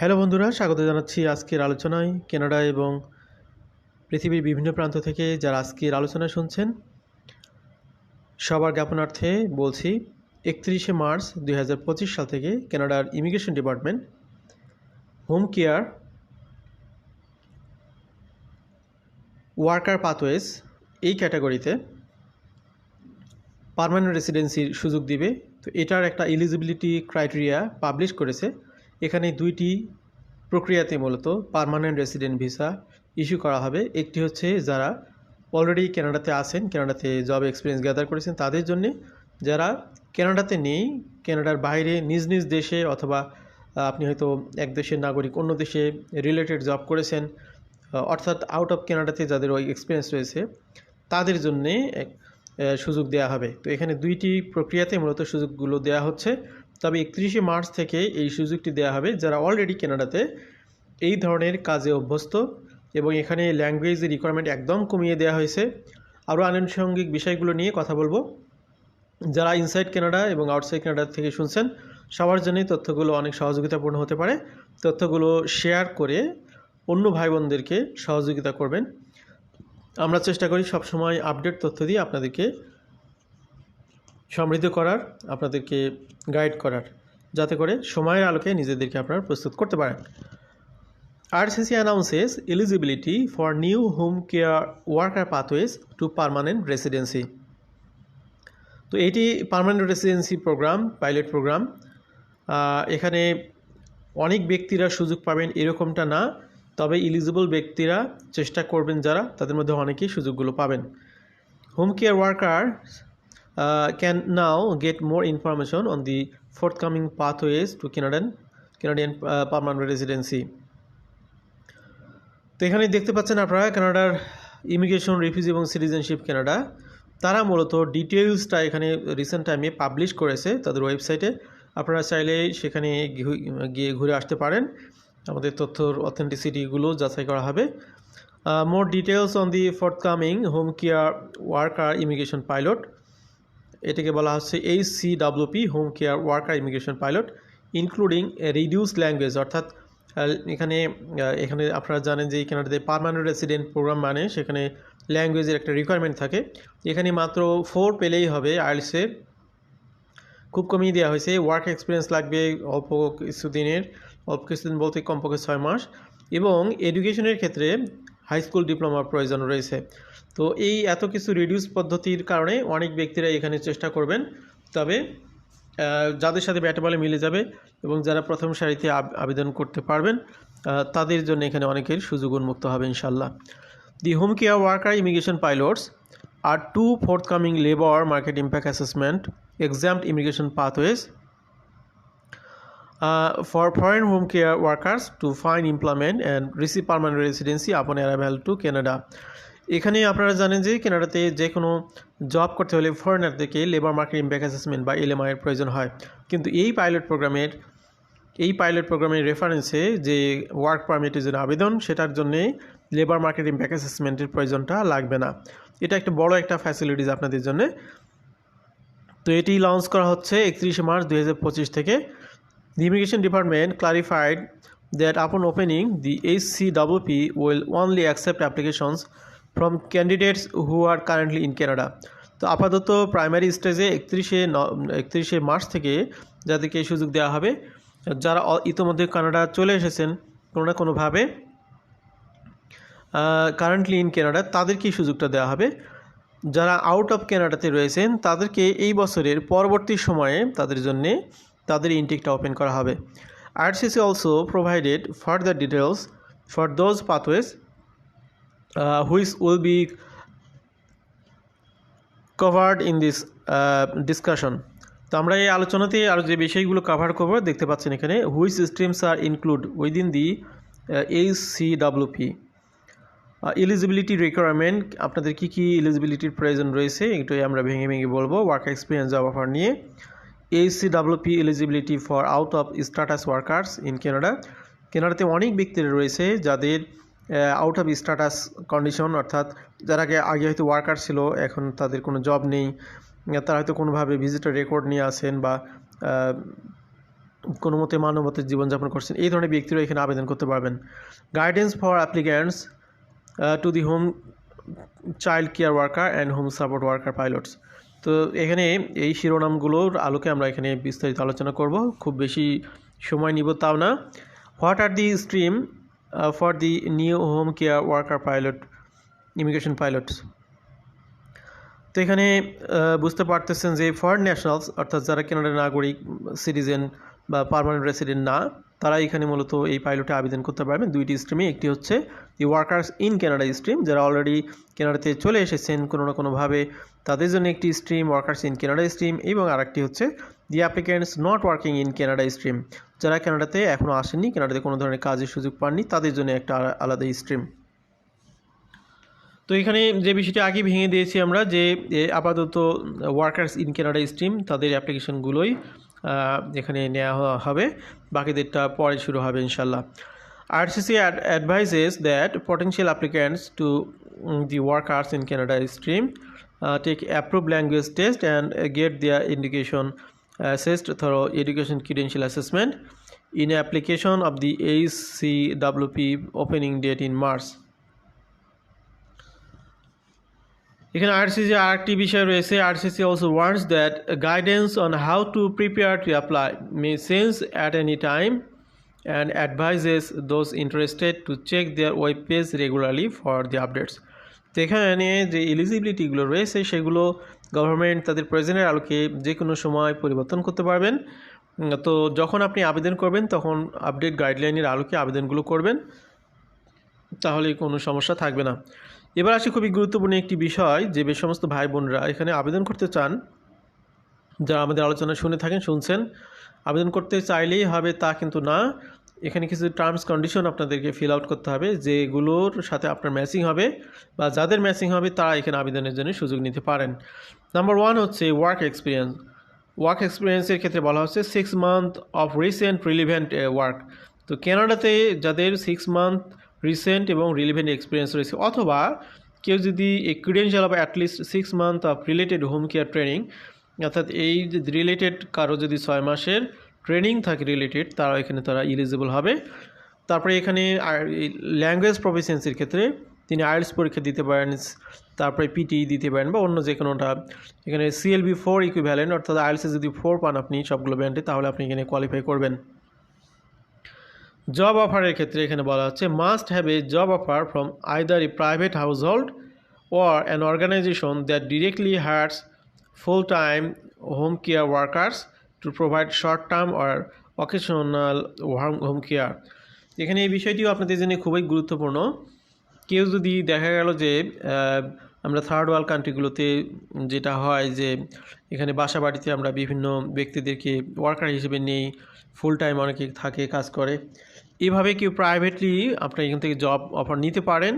Hello বন্ধুরা, স্বাগত জানাচ্ছি আজকের আলোচনায়। কানাডা এবং পৃথিবীর বিভিন্ন প্রান্ত থেকে যারা আজকের আলোচনা শুনছেন, সবার জ্ঞাপনার্থে বলছি, একত্রিশে মার্চ দু হাজার পঁচিশ সাল থেকে কানাডার immigration department home care worker pathways এই ক্যাটাগরিতে পার্মানেন্ট রেসিডেন্সির সুযোগ দিবে। তো এটার একটা এলিজিবিলিটি ক্রাইটেরিয়া পাবলিশ করেছে। এখানে দুইটি প্রক্রিয়াতে মূলত পার্মানেন্ট রেসিডেন্ট ভিসা ইস্যু করা হবে। একটি হচ্ছে যারা অলরেডি কানাডাতে আছেন কানাডাতে জব এক্সপিরিয়েন্স গ্যাদার করেছেন, তাদের জন্য যারা কানাডাতে নেই কানাডার বাইরে নিজ নিজ দেশে অথবা আপনি হয়তো এক দেশের নাগরিক অন্য দেশে রিলেটেড জব করেছেন অর্থাৎ আউট অফ কানাডাতে যাদের ওই এক্সপিরিয়েন্স রয়েছে, তাদের জন্যে সুযোগ দেওয়া হবে। তো এখানে দুইটি প্রক্রিয়াতে মূলত সুযোগগুলো দেওয়া হচ্ছে। তবে একত্রিশে মার্চ থেকে এই সুযোগটি দেওয়া হবে যারা অলরেডি কানাডাতে এই ধরনের কাজে অভ্যস্ত এবং এখানে ল্যাঙ্গুয়েজের রিকোয়ারমেন্ট একদম কমিয়ে দেওয়া হয়েছে। আরও আনুষঙ্গিক বিষয়গুলো নিয়ে কথা বলব। যারা ইনসাইড কানাডা এবং আউটসাইড কানাডা থেকে শুনছেন, সবার জন্যই তথ্যগুলো অনেক সহযোগিতাপূর্ণ হতে পারে। তথ্যগুলো শেয়ার করে অন্য ভাই বোনদেরকে সহযোগিতা করবেন। আমরা চেষ্টা করি সবসময় আপডেট তথ্য দিয়ে আপনাদেরকে সমৃদ্ধ করার, আপনাদেরকে গাইড করার, যাতে করে সময়ের আলোকে নিজেদেরকে আপনারা প্রস্তুত করতে পারেন। RCC announces eligibility for new home care worker pathways to permanent residency তো এটি permanent residency program pilot program এখানে অনেক ব্যক্তিরা সুযোগ পাবেন এরকমটা না, তবে ইলিজিবল ব্যক্তিরা চেষ্টা করবেন যারা, তাদের মধ্যে অনেকেই সুযোগগুলো পাবেন। Home care worker can now get more information on the forthcoming pathways to Canadian Canadian permanent residency তো এখানে দেখতে পাচ্ছেন আপনারা কানাডার ইমিগ্রেশন রিফিউজি এবং সিটিজেনশিপ কানাডা তারা মূলত ডিটেলসটা এখানে রিসেন্ট টাইমে পাবলিশ করেছে তাদের ওয়েবসাইটে আপনারা চাইলে সেখানে গিয়ে ঘুরে আসতে পারেন। আমাদের তথ্যর অথেন্টিসিটিগুলো যাচাই করা হবে। More details on the forthcoming home care worker immigration pilot এটাকে বলা হচ্ছে H C WP home care worker immigration pilot including reduce language অর্থাৎ এখানে এখানে আপনারা জানেন যে কানাডাতে পার্মানেন্ট রেসিডেন্ট প্রোগ্রাম মানে সেখানে ল্যাঙ্গুয়েজের একটা রিকোয়ারমেন্ট থাকে। এখানে মাত্র ফোর পেলেই হবে আইলসে খুব কমিয়ে দেওয়া হয়েছে। ওয়ার্ক এক্সপিরিয়েন্স লাগবে অল্প কিছুদিনের অল্প কিছুদিন বলতে কমপক্ষে ছয় মাস। এবং এডুকেশনের ক্ষেত্রে হাই স্কুল ডিপ্লোমার প্রয়োজন রয়েছে। তো এই এত কিছু রিডিউস পদ্ধতির কারণে অনেক ব্যক্তিরা এখানে চেষ্টা করবেন। তবে যাদের সাথে ব্যাটে বলে মিলে যাবে এবং যারা প্রথম সারিতে আবেদন করতে পারবেন তাদের জন্য এখানে অনেকের সুযোগ উন্মুক্ত হবে ইনশাল্লাহ the home care worker immigration pilots are to forthcoming labor market impact assessment exempt immigration pathways uh, for foreign home care workers to find employment and receive permanent residency upon arrival to Canada. এখানে আপনারা জানেন যে কানাডাতে যে কোনো job করতে হলে ফরেনারদেরকে লেবার মার্কেট ইম্প্যাক্ট অ্যাসেসমেন্ট বা এলএমআই এর প্রয়োজন হয়। কিন্তু এই পাইলট প্রোগ্রামের এই পাইলট প্রোগ্রামের রেফারেন্সে যে ওয়ার্ক পারমিটের জন্য আবেদন সেটার জন্যে লেবার মার্কেট ইম্প্যাক্ট অ্যাসেসমেন্টের প্রয়োজনটা লাগবে না। এটা একটা বড় একটা ফ্যাসিলিটিস আপনাদের জন্য। তো এটি লঞ্চ করা হচ্ছে একত্রিশে মার্চ দু হাজার পঁচিশ থেকে। The immigration department clarified that upon opening, the HCWP will only accept applications from candidates who are currently in Canada. তো আপাতত প্রাইমারি স্টেজে একত্রিশে ন একত্রিশে মার্চ থেকে যাদেরকে সুযোগ দেওয়া হবে যারা ইতোমধ্যে কানাডা চলে এসেছেন কোনো না কোনোভাবে কারেন্টলি ইন কানাডা তাদেরকে এই সুযোগটা দেওয়া হবে যারা আউট অফ কানাডাতে রয়েছেন তাদেরকে এই বছরের পরবর্তী সময়ে তাদের জন্যে তাদের ইনটেকটা ওপেন করা হবে। RCC also provided further details for those pathways which will be covered in this discussion তো আমরা এই আলোচনাতে আরও যে বিষয়গুলো কভার করব, দেখতে পাচ্ছেন এখানে which streams are include within the H C eligibility requirement আপনাদের কী কী এলিজিবিলিটির প্রয়োজন রয়েছে, এটাই আমরা ভেঙে ভেঙে বলব ওয়ার্ক এক্সপিরিয়েন্স জব অফার নিয়ে। HCWP eligibility for out of status workers in Canada কানাডাতে অনেক ব্যক্তিরা রয়েছে যাদের আউট অফ স্ট্যাটাস কন্ডিশন অর্থাৎ যারা আগে হয়তো ওয়ার্কার ছিল, এখন তাদের কোনো জব নেই, তারা হয়তো কোনোভাবে ভিজিটার রেকর্ড নিয়ে আসেন বা কোনো মতে মানবতের জীবনযাপন করছেন, এই ধরনের ব্যক্তিরা এখানে আবেদন করতে পারবেন। Guidance for applicants to the home child care worker and home support worker pilots তো এখানে এই শিরোনামগুলোর আলোকে আমরা এখানে বিস্তারিত আলোচনা করব। খুব বেশি সময় নিব তাও না। What are the stream for the new home care worker pilot immigration pilots তো এখানে বুঝতে পারতেছেন যে ফরেন ন্যাশনালস অর্থাৎ যারা কেনাডার নাগরিক সিটিজেন বা পার্মানেন্ট রেসিডেন্ট না তারা এখানে মূলত এই পাইলটে আবেদন করতে পারবেন। দুইটি স্ট্রিমে একটি হচ্ছে the workers in Canada stream যারা অলরেডি কানাডাতে চলে এসেছেন কোনো না কোনোভাবে। তাদের জন্য একটি stream workers in Canada stream এবং আরেকটি হচ্ছে the applicants not working in Canada stream যারা কানাডাতে এখনও আসেননি কানাডাতে কোনো ধরনের কাজের সুযোগ পাননি, তাদের জন্য একটা আলাদা স্ট্রিম তো এখানে যে বিষয়টি আগে ভেঙে দিয়েছি আমরা, যে আপাতত ওয়ার্কার্স ইন কানাডা স্ট্রিম তাদের অ্যাপ্লিকেশনগুলোই এখানে নেওয়া হবে বাকিদেরটা পরে শুরু হবে ইনশাল্লাহ RCC advises that potential applicants to the workers in Canada stream take approve language test and get their indication assessed thorough education credential assessment in application of the ACWP opening date in March. এখানে RCC আরেকটি বিষয় রয়েছে। RCC also wants that guidance on how to prepare to apply may sense at any time and advises those interested to check their web page regularly for the updates তো এখানে যে এলিজিবিলিটিগুলো রয়েছে, সেগুলো government তাদের প্রয়োজনের আলোকে যে কোনো সময় পরিবর্তন করতে পারবেন। তো যখন আপনি আবেদন করবেন, তখন আপডেট গাইডলাইনের আলোকে আবেদনগুলো করবেন। তাহলে কোনো সমস্যা থাকবে না। এবার আসি খুবই গুরুত্বপূর্ণ একটি বিষয়, যে যে সমস্ত ভাই বোনরা এখানে আবেদন করতে চান। যারা আমাদের আলোচনা শুনে থাকেন, শুনছেন, আবেদন করতে চাইলেই হবে তা কিন্তু না। এখানে কিছু টার্মস কন্ডিশন আপনাদেরকে ফিল আউট করতে হবে, যেগুলোর সাথে আপনার ম্যাচিং হবে বা যাদের ম্যাচিং হবে তারা এখানে আবেদনের জন্য সুযোগ নিতে পারেন। নাম্বার ওয়ান হচ্ছে ওয়ার্ক এক্সপিরিয়েন্স ওয়ার্ক এক্সপিরিয়েন্সের ক্ষেত্রে বলা হচ্ছে six month of recent relevant work তো কানাডাতে যাদের সিক্স মান্থ রিসেন্ট এবং রিলিভেন্ট এক্সপিরিয়েন্স রয়েছে। অথবা কেউ যদি a credential of at least six month of related home care training অর্থাৎ এই রিলেটেড কারও যদি ছয় মাসের ট্রেনিং থাকে রিলেটেড তারা এখানে তারা ইলিজিবল হবে। তারপরে এখানে ল্যাঙ্গুয়েজ প্রফিসিয়েন্সির ক্ষেত্রে তিনি আইএলস পরীক্ষা দিতে পারেন, তারপরে পিটি দিতে পারেন বা অন্য যে কোনোটা এখানে সিএলবি ফোর ইকুইভ্যালেন্ট অর্থাৎ আইএলসে যদি ফোর পান আপনি সবগুলো ব্যান্ডে তাহলে আপনি এখানে কোয়ালিফাই করবেন। জব অফারের ক্ষেত্রে এখানে বলা হচ্ছে must have a job offer from either a private household or an organization that directly hires full time home care workers to provide short term or occasional home care এখানে এই বিষয়টিও আপনাদের জন্য খুবই গুরুত্বপূর্ণ। কেউ যদি দেখা গেল যে আমরা থার্ড ওয়ার্ল্ড কান্ট্রিগুলোতে যেটা হয় যে এখানে বাসা বাড়িতে আমরা বিভিন্ন ব্যক্তিদেরকে ওয়ার্কার হিসেবে নেই ফুল টাইম অনেকে থাকে, কাজ করে। এভাবে কেউ প্রাইভেটলি আপনার এখান থেকে জব অফার নিতে পারেন।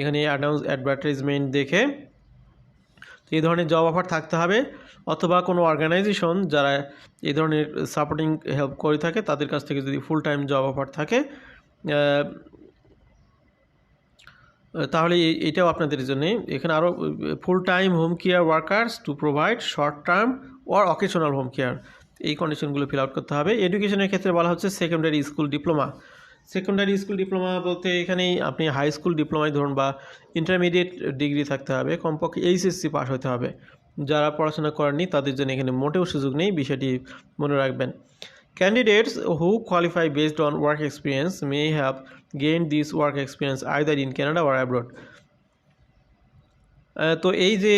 এখানে অ্যানাউন্স অ্যাডভার্টাইজমেন্ট দেখে এই ধরনের জব অফার থাকতে হবে। অথবা কোনো অর্গানাইজেশন যারা এই ধরনের সাপোর্টিং হেল্প করে থাকে, তাদের কাছ থেকে যদি ফুল টাইম জব অফার থাকে তাহলে এটাও আপনাদের জন্য। এখানে আরও full time home care workers to provide short term or occasional home care এই কন্ডিশনগুলো ফিল আউট করতে হবে। এডুকেশনের ক্ষেত্রে বলা হচ্ছে secondary school diploma secondary school diploma বলতে এখানেই আপনি হাই স্কুল ডিপ্লোমায় ধরুন বা ইন্টারমিডিয়েট ডিগ্রি থাকতে হবে। কমপক্ষে এইচএসসি পাস হতে হবে। যারা পড়াশোনা করেননি, তাদের জন্য এখানে মোটেও সুযোগ নেই। বিষয়টি মনে রাখবেন। Candidates who qualify based on work experience may have gained this work experience either in Canada or abroad. তো এই যে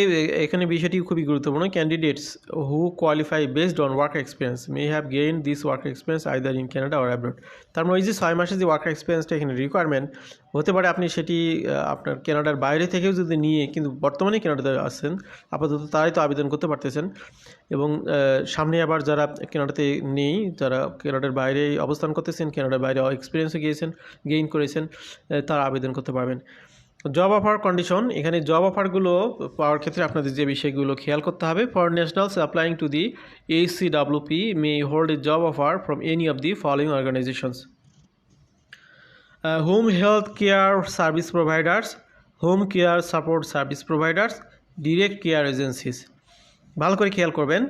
এখানে বিষয়টি খুবই গুরুত্বপূর্ণ। Candidates who qualify based on work experience may have gain this work experience either in Canada or abroad তার মানে ওই যে ছয় মাসের যে ওয়ার্ক এক্সপিরিয়েন্সটা এখানে রিকোয়ারমেন্ট হতে পারে আপনি সেটি আপনার কানাডার বাইরে থেকেও যদি নিয়ে, কিন্তু বর্তমানে কানাডাতে আছেন, আপাতত তারাই তো আবেদন করতে পারতেছেন। এবং সামনে আবার যারা কানাডাতে নেই, যারা কানাডার বাইরে অবস্থান করতেছেন কানাডার বাইরে এক্সপিরিয়েন্সে গিয়েছেন গেইন করেছেন তারা আবেদন করতে পারবেন। জব অফার কন্ডিশন এখানে জব অফারগুলো পাওয়ার ক্ষেত্রে আপনাদের যে বিষয়গুলো খেয়াল করতে হবে। For nationals applying to the HCWP may hold a job offer from any of the following organizations home health care service providers home care support service providers direct care agencies ভালো করে খেয়াল করবেন।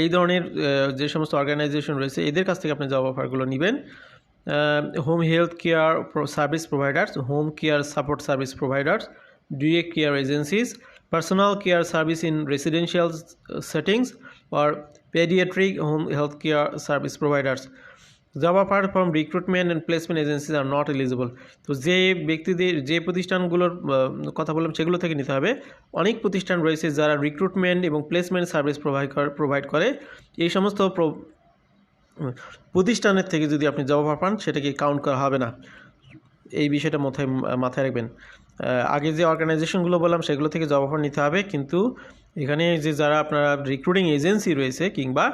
এই ধরনের যে সমস্ত অর্গানাইজেশন রয়েছে, এদের কাছ থেকে আপনি জব অফারগুলো নেবেন। Home health care service providers home care support service providers direct care agencies personal care service in residential settings or pediatric home health care service providers. Job offer from recruitment and placement agencies are not eligible তো যে ব্যক্তিদের, যে প্রতিষ্ঠানগুলোর কথা বললাম সেগুলো থেকে নিতে হবে। অনেক প্রতিষ্ঠান রয়েছে যারা রিক্রুটমেন্ট এবং প্লেসমেন্ট সার্ভিস প্রোভাইড করে এই সমস্ত প্রতিষ্ঠানের থেকে যদি আপনি জব অফার পান, সেটাকে কাউন্ট করা হবে না। এই বিষয়টা মাথায় মাথায় রাখবেন। আগে যে অর্গানাইজেশনগুলো বললাম, সেগুলো থেকে জব অফার নিতে হবে। কিন্তু এখানে যে যারা আপনারা রিক্রুটিং এজেন্সি রয়েছে, কিংবা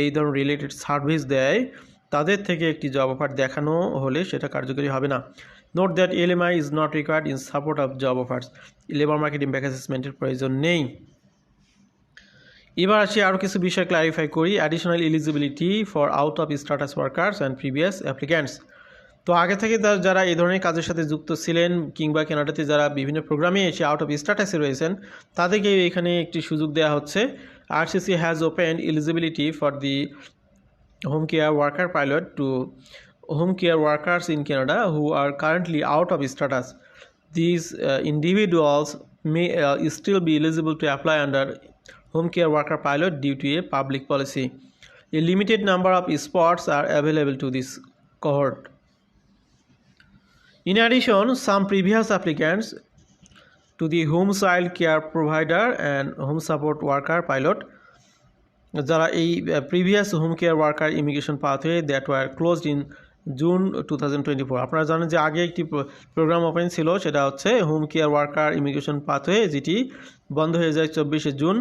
এই ধরনের রিলেটেড সার্ভিস দেয়, তাদের থেকে একটি জব অফার দেখানো হলে সেটা কার্যকরী হবে না। Note that LMI is not required in support of job offers labour market অ্যাসেসমেন্টের প্রয়োজন নেই। এবার আসি আরও কিছু বিষয় ক্লারিফাই করি additional eligibility for out of status workers and previous applicants তো আগে থেকে যারা এই ধরনের কাজের সাথে যুক্ত ছিলেন কিংবা কেনাডাতে যারা বিভিন্ন প্রোগ্রামে এসে আউট অফ স্ট্যাটাসে রয়েছেন তাদেরকে এখানে একটি সুযোগ দেওয়া হচ্ছে। RCC has open eligibility for the home care worker pilot to home care workers in Canada who are currently out of status this may uh, still be eligible to apply under home care worker pilot due to a public policy a limited number of spots are available to this cohort in addition some previous applicants to the home child care provider and home support worker pilot যারা এই previous home care worker immigration pathway that were closed in June two thousand twenty four আপনারা জানেন যে আগে একটি programme open ছিল, সেটা হচ্ছে home care worker immigration pathway যেটি বন্ধ হয়ে যায় চব্বিশে জুন।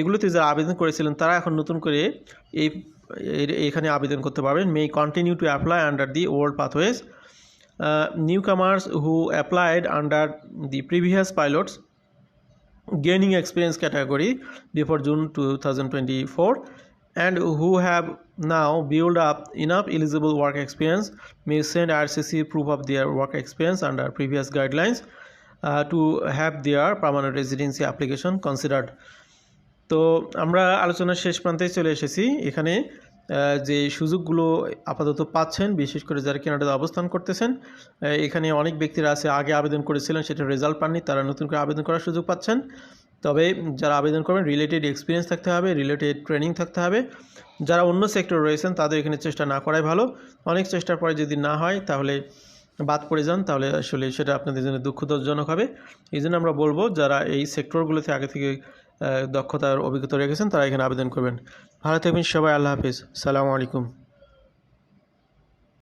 এগুলোতে যারা আবেদন করেছিলেন, তারা এখন নতুন করে এই এখানে আবেদন করতে পারবেন। May continue to apply under the old pathways newcomers who applied under the previous pilots gaining experience category before June two thousand twenty four and who have now build up enough eligible work experience may send R C C proof of their work experience under previous guidelines to have their permanent residency application considered. তো আমরা আলোচনার শেষ প্রান্তে চলে এসেছি। এখানে যে সুযোগগুলো আপাতত পাচ্ছেন, বিশেষ করে যারা কেনাডাতে অবস্থান করতেছেন এখানে অনেক ব্যক্তিরা আছে, আগে আবেদন করেছিলেন, সেটা রেজাল্ট পাননি, তারা নতুন করে আবেদন করার সুযোগ পাচ্ছেন। তবে যারা আবেদন করবেন রিলেটেড এক্সপিরিয়েন্স থাকতে হবে রিলেটেড ট্রেনিং থাকতে হবে। যারা অন্য সেক্টর রয়েছেন, তাদের এখানে চেষ্টা না করাই ভালো। অনেক চেষ্টার পরে যদি না হয়, তাহলে বাদ পড়ে যান, তাহলে আসলে সেটা আপনাদের জন্য দুঃখজনক হবে। এই জন্য আমরা বলব, যারা এই সেক্টরগুলোতে আগে থেকে দক্ষতার অভিজ্ঞতা রেখেছেন, তারা এখানে আবেদন করবেন। ভালো থাকবেন সবাই, আল্লাহ হাফিজ। সালামু আলাইকুম।